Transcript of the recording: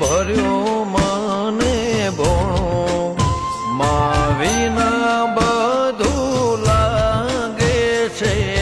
ભર્યો મને ભણો. માવીના બધું લાગે છે.